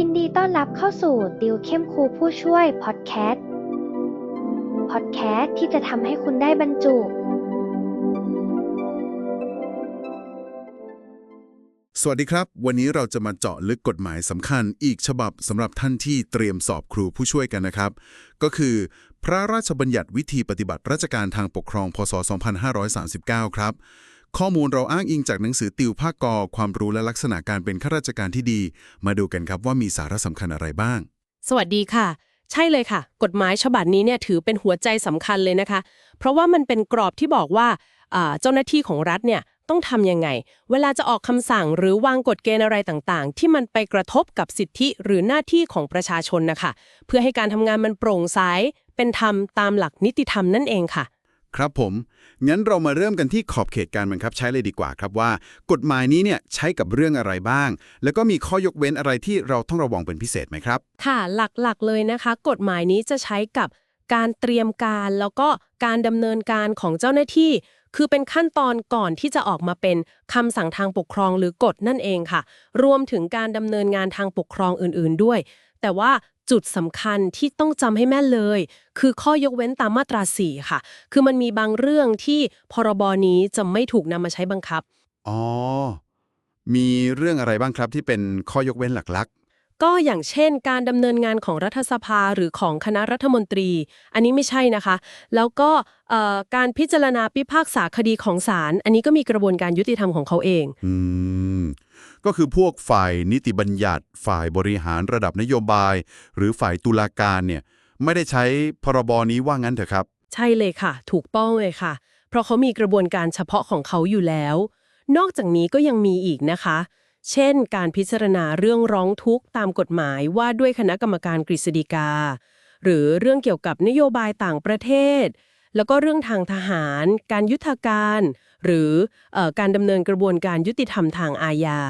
ยินดีต้อนรับเข้าสู่ติวเข้มครูผู้ช่วยพอดแคสต์ พอดแคสต์ที่จะทำให้คุณได้บรรจุ สวัสดีครับ วันนี้เราจะมาเจาะลึกกฎหมายสำคัญอีกฉบับสำหรับท่านที่เตรียมสอบครูผู้ช่วยกันนะครับ ก็คือ พระราชบัญญัติวิธีปฏิบัติราชการทางปกครอง พศ 2539 ครับ ข้อมูลเราอ้างอิงจากหนังสือติวภาคกอความรู้และลักษณะการเป็นข้าราชการที่ดี มาดูกันครับว่ามีสาระสำคัญอะไรบ้าง สวัสดีค่ะ ใช่เลยค่ะ กฎหมายฉบับนี้เนี่ยถือเป็นหัวใจสำคัญเลยนะคะ เพราะว่ามันเป็นกรอบที่บอกว่าเจ้าหน้าที่ของรัฐเนี่ยต้องทำยังไง เวลาจะออกคำสั่งหรือวางกฎเกณฑ์อะไรต่างๆ ที่มันไปกระทบกับสิทธิหรือหน้าที่ของประชาชนนะคะ เพื่อให้การทำงานมันโปร่งใสเป็นธรรมตามหลักนิติธรรมนั่นเองค่ะ ครับผม งั้นเรามาเริ่มกันที่ขอบเขตการบังคับใช้เลยดีกว่าครับว่า กฎหมายนี้เนี่ยใช้กับเรื่องอะไรบ้าง แล้วก็มีข้อยกเว้นอะไรที่เราต้องระวังเป็นพิเศษไหมครับ ค่ะหลักๆเลยนะคะ กฎหมายนี้จะใช้กับการเตรียมการแล้วก็การดำเนินการของเจ้าหน้าที่ คือเป็นขั้นตอนก่อนที่จะออกมาเป็นคำสั่งทางปกครองหรือกฎนั่นเองค่ะ รวมถึงการดำเนินงานทางปกครองอื่น ๆด้วย แต่ว่า จุดสำคัญที่ต้องจำให้แม่นเลย คือข้อยกเว้นตามมาตรา 4 ค่ะ คือมันมีบางเรื่องที่พรบนี้จะไม่ถูกนำมาใช้บังคับ อ๋อ มีเรื่องอะไรบ้างครับที่เป็นข้อยกเว้นหลักก็อย่างเช่น การดำเนินงานของรัฐสภาหรือของคณะรัฐมนตรี อันนี้ไม่ใช่นะคะ แล้วก็เอ่อการพิจารณาพิพากษาคดีของศาลอันนี้ก็มีกระบวนการยุติธรรมของเขาเองๆอืม ก็คือพวกฝ่ายนิติบัญญัติ ฝ่ายบริหารระดับนโยบาย หรือฝ่ายตุลาการเนี่ยไม่ได้ใช้พรบนี้ว่างั้นเถอะครับ ใช่เลยค่ะ ถูกต้องเลยค่ะ เพราะเขามีกระบวนการเฉพาะของเขาอยู่แล้ว นอกจากนี้ก็ยังมีอีกนะคะ เช่น การพิจารณาเรื่องร้องทุกข์ตามกฎหมายว่าด้วยคณะกรรมการกฤษฎีกา หรือเรื่องเกี่ยวกับนโยบายต่างประเทศ แล้วก็เรื่องทางทหาร การยุทธการ หรือเออการดำเนินกระบวนการยุติธรรมทางอาญา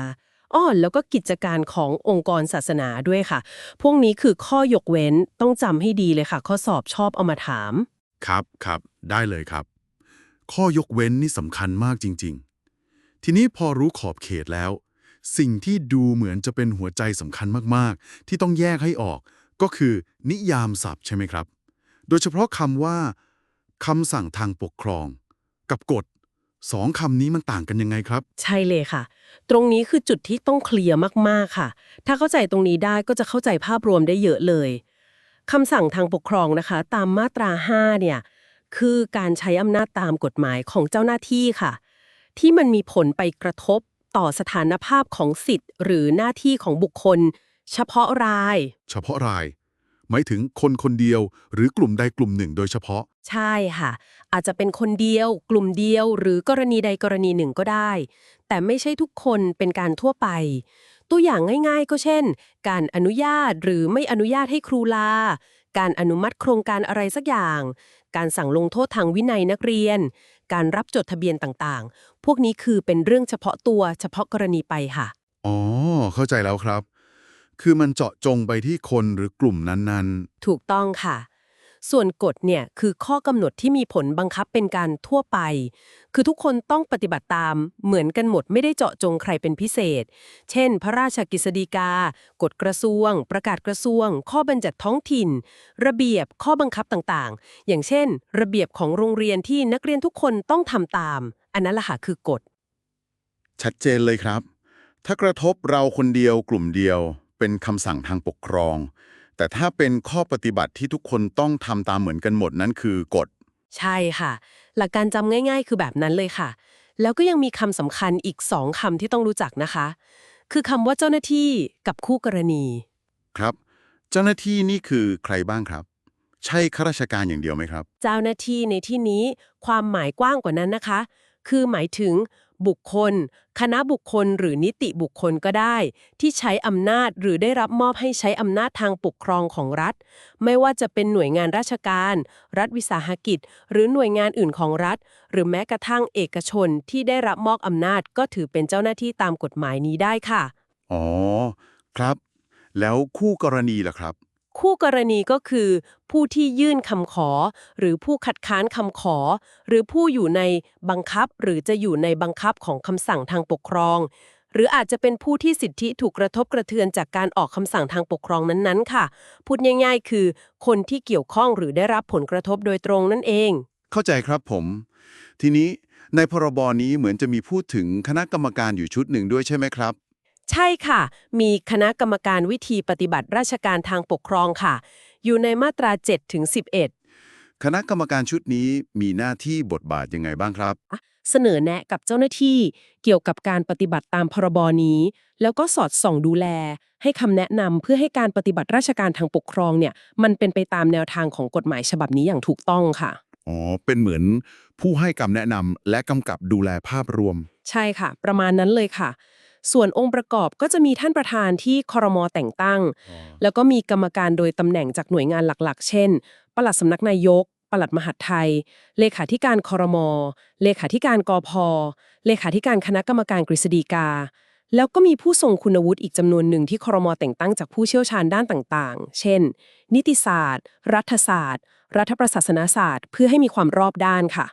อ้อแล้วก็กิจการขององค์กรศาสนาด้วยค่ะ พวกนี้คือข้อยกเว้นต้องจำให้ดีเลยค่ะ ข้อสอบชอบเอามาถาม ครับครับ ได้เลยครับ ข้อยกเว้นนี่สำคัญมากจริง ๆ ทีนี้พอรู้ขอบเขตแล้ว สิ่งที่ดูเหมือนจะเป็นหัวใจสำคัญมากๆ ที่ต้องแยกให้ออก ก็คือนิยามศัพท์ใช่ไหมครับ โดยเฉพาะคำว่า คำสั่งทางปกครอง กับกฎสองคำนี้มันต่างกันยังไงครับ ใช่เลยค่ะ ตรงนี้คือจุดที่ต้องเคลียร์มากๆค่ะ ถ้าเข้าใจตรงนี้ได้ก็จะเข้าใจภาพรวมได้เยอะเลยคำสั่งทางปกครองนะคะ ตามมาตรา 5 เนี่ยคือการใช้อำนาจตามกฎหมายของเจ้าหน้าที่ค่ะ ที่มันมีผลไปกระทบต่อสถานภาพของสิทธิ์ หรือหน้าที่ของบุคคล เฉพาะราย เฉพาะราย หมายถึงคนคนเดียว หรือกลุ่มใดกลุ่มหนึ่งโดยเฉพาะ ใช่ค่ะ อาจจะเป็นคนเดียว กลุ่มเดียว หรือกรณีใดกรณีหนึ่งก็ได้ แต่ไม่ใช่ทุกคนเป็นการทั่วไป ตัวอย่างง่าย ๆ ก็เช่น การอนุญาตหรือไม่อนุญาตให้ครูลา การอนุมัติโครงการอะไรสักอย่าง การสั่งลงโทษทางวินัยนักเรียน การรับจดทะเบียนต่างๆ พวกนี้คือเป็นเรื่องเฉพาะตัวเฉพาะกรณีไปค่ะ อ๋อ เข้าใจแล้วครับ คือมันเจาะจงไปที่คนหรือกลุ่มนั้นถูกต้องค่ะ ส่วนกฎเนี่ยคือข้อกำหนดที่มีผลบังคับเป็นการทั่วไป คือทุกคนต้องปฏิบัติตามเหมือนกันหมดไม่ได้เจาะจงใครเป็นพิเศษ เช่น พระราชกฤษฎีกา กฎกระทรวง ประกาศกระทรวง ข้อบัญญัติท้องถิ่น ระเบียบข้อบังคับต่างๆ อย่างเช่น ระเบียบของโรงเรียนที่นักเรียนทุกคนต้องทำตาม อันนั้นแหละค่ะคือกฎ ๆ ชัดเจนเลยครับ ถ้ากระทบเราคนเดียวกลุ่มเดียว เป็นคำสั่งทางปกครอง แต่ถ้าเป็นข้อปฏิบัติที่ทุกคนต้องทำตามเหมือนกันหมดนั่นคือกฎ ใช่ค่ะ หลักการจำง่าย ๆ คือแบบนั้นเลยค่ะ แล้วก็ยังมีคำสำคัญอีกสองคำที่ต้องรู้จักนะคะ คือคำว่าเจ้าหน้าที่กับคู่กรณี ครับ เจ้าหน้าที่นี่คือใครบ้างครับ ใช่ข้าราชการอย่างเดียวไหมครับ เจ้าหน้าที่ในที่นี้ความหมายกว้างกว่านั้นนะคะ คือหมายถึง บุคคล คณะบุคคลหรือนิติบุคคลก็ได้ ที่ใช้อำนาจหรือได้รับมอบให้ใช้อำนาจทางปกครองของรัฐ ไม่ว่าจะเป็นหน่วยงานราชการ รัฐวิสาหกิจ หรือหน่วยงานอื่นของรัฐ หรือแม้กระทั่งเอกชนที่ได้รับมอบอำนาจก็ถือเป็นเจ้าหน้าที่ตามกฎหมายนี้ได้ค่ะ อ๋อ ครับ แล้วคู่กรณีล่ะครับ คู่กรณีก็คือ ผู้ที่ยื่นคำขอ หรือผู้คัดค้านคำขอ หรือผู้อยู่ในบังคับหรือจะอยู่ในบังคับของคำสั่งทางปกครอง หรืออาจจะเป็นผู้ที่สิทธิถูกกระทบกระเทือนจากการออกคำสั่งทางปกครองนั้นๆ ค่ะ พูดง่ายๆ คือ คนที่เกี่ยวข้องหรือได้รับผลกระทบโดยตรงนั่นเอง เข้าใจครับผม ทีนี้ในพรบนี้เหมือนจะมีพูดถึงคณะกรรมการอยู่ชุดหนึ่งด้วยใช่ไหมครับ ใช่ค่ะ มีคณะกรรมการวิธีปฏิบัติราชการทางปกครองค่ะ อยู่ในมาตรา7ถึง11 คณะกรรมการชุดนี้มีหน้าที่บทบาทยังไงบ้างครับ เสนอแนะกับเจ้าหน้าที่เกี่ยวกับการปฏิบัติตามพรบนี้ แล้วก็สอดส่องดูแล ให้คำแนะนำเพื่อให้การปฏิบัติราชการทางปกครองเนี่ย มันเป็นไปตามแนวทางของกฎหมายฉบับนี้อย่างถูกต้องค่ะอ๋อ เป็นเหมือนผู้ให้คำแนะนำและกำกับดูแลภาพรวม ใช่ค่ะ ประมาณนั้นเลยค่ะ ส่วนองค์ประกอบก็จะมีท่านประธานที่คอรมอแต่งตั้ง แล้วก็มีกรรมการโดยตำแหน่งจากหน่วยงานหลักๆ เช่น ปลัดสำนักนายก ปลัดมหาดไทย เลขาธิการคอรมอเลขาธิการกอพเลขาธิการคณะกรรมการกฤษฎีกา แล้วก็มีผู้ทรงคุณวุฒิอีกจำนวนหนึ่งที่คอรมอแต่งตั้งจากผู้เชี่ยวชาญด้านต่างๆ เช่น นิติศาสตร์ รัฐศาสตร์ รัฐประศาสนศาสตร์ เพื่อให้มีความรอบด้านค่ะ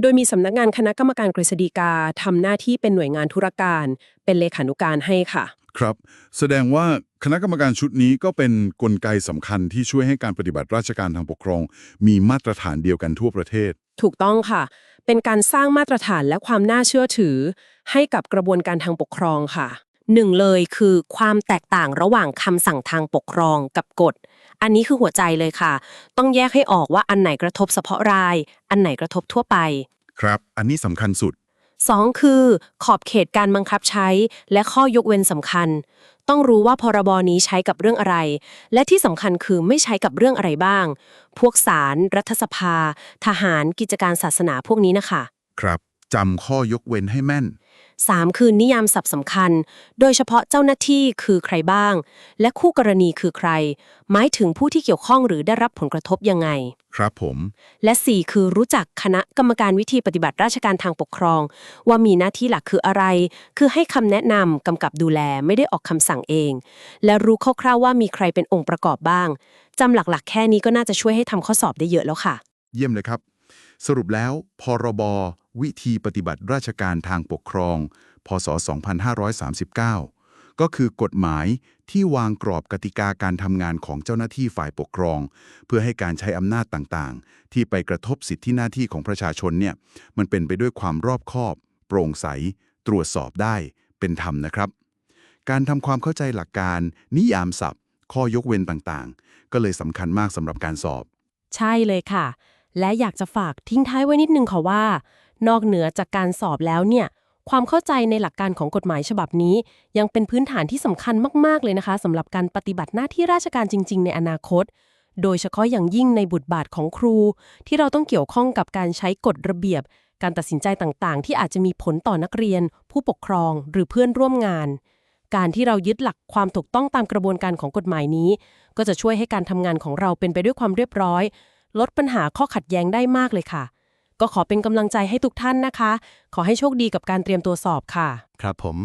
โดยมีสำนักงานคณะกรรมการกฤษฎีกาทำหน้าที่เป็นหน่วยงานธุรการ เป็นเลขานุการให้ค่ะ ครับ แสดงว่าคณะกรรมการชุดนี้ก็เป็นกลไกสำคัญที่ช่วยให้การปฏิบัติราชการทางปกครอง มีมาตรฐานเดียวกันทั่วประเทศ ถูกต้องค่ะ เป็นการสร้างมาตรฐานและความน่าเชื่อถือ ให้กับกระบวนการทางปกครองค่ะหนึ่งเลยคือความแตกต่างระหว่างคำสั่งทางปกครองกับกฎ อันนี้คือหัวใจเลยค่ะ ต้องแยกให้ออกว่าอันไหนกระทบเฉพาะราย อันไหนกระทบทั่วไป ครับ อันนี้สำคัญสุด 2 คือ ขอบเขตการบังคับใช้ และข้อยกเว้นสำคัญ ต้องรู้ว่าพรบนี้ใช้กับเรื่องอะไร และที่สำคัญคือไม่ใช้กับเรื่องอะไรบ้าง พวกศาลรัฐสภา ทหารกิจการศาสนาพวกนี้นะคะ ครับจำข้อยกเว้นให้แม่น 3 คือนิยามศัพท์สำคัญ โดยเฉพาะเจ้าหน้าที่คือใครบ้าง และคู่กรณีคือใคร หมายถึงผู้ที่เกี่ยวข้องหรือได้รับผลกระทบยังไง ครับผม และ 4 คือรู้จักคณะกรรมการวิธีปฏิบัติราชการทางปกครอง ว่ามีหน้าที่หลักคืออะไร คือให้คำแนะนำกำกับดูแลไม่ได้ออกคำสั่งเอง และรู้คร่าวๆว่ามีใครเป็นองค์ประกอบบ้างจำหลักๆ แค่นี้ก็น่าจะช่วยให้ทำข้อสอบได้เยอะแล้วค่ะ เยี่ยมเลยครับ สรุปแล้ว พรบ วิธีปฏิบัติราชการทางปกครอง พศ 2539 ก็คือกฎหมายที่วางกรอบกติกาการทำงานของเจ้าหน้าที่ฝ่ายปกครอง เพื่อให้การใช้อำนาจต่างๆ ที่ไปกระทบสิทธิหน้าที่ของประชาชนเนี่ยมันเป็นไปด้วยความรอบคอบ โปร่งใส ตรวจสอบได้เป็นธรรมนะครับ การทำความเข้าใจหลักการ นิยามศัพท์ ข้อยกเว้นต่างๆ ก็เลยสำคัญมากสำหรับการสอบ ใช่เลยค่ะ และอยากจะฝากทิ้งท้ายไว้นิดนึงค่ะว่า นอกเหนือจากการสอบแล้วเนี่ย ความเข้าใจในหลักการของกฎหมายฉบับนี้ ยังเป็นพื้นฐานที่สำคัญมาก ๆ เลยนะคะสำหรับการปฏิบัติหน้าที่ราชการจริง ๆ ในอนาคต โดยเฉพาะอย่างยิ่งในบทบาทของครู ที่เราต้องเกี่ยวข้องกับการใช้กฎระเบียบ การตัดสินใจต่าง ๆ ที่อาจจะมีผลต่อนักเรียน ผู้ปกครอง หรือเพื่อนร่วมงาน การที่เรายึดหลักความถูกต้องตามกระบวนการของกฎหมายนี้ ก็จะช่วยให้การทำงานของเราเป็นไปด้วยความเรียบร้อย ลดปัญหาข้อขัดแย้งได้มากเลยค่ะ ก็ขอเป็นกำลังใจให้ทุกท่านนะคะ ขอให้โชคดีกับการเตรียมตัวสอบค่ะ ครับผม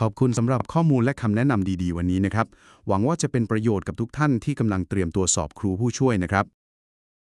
ขอบคุณสำหรับข้อมูลและคำแนะนำดีๆ วันนี้นะครับ หวังว่าจะเป็นประโยชน์กับทุกท่านที่กำลังเตรียมตัวสอบครูผู้ช่วยนะครับ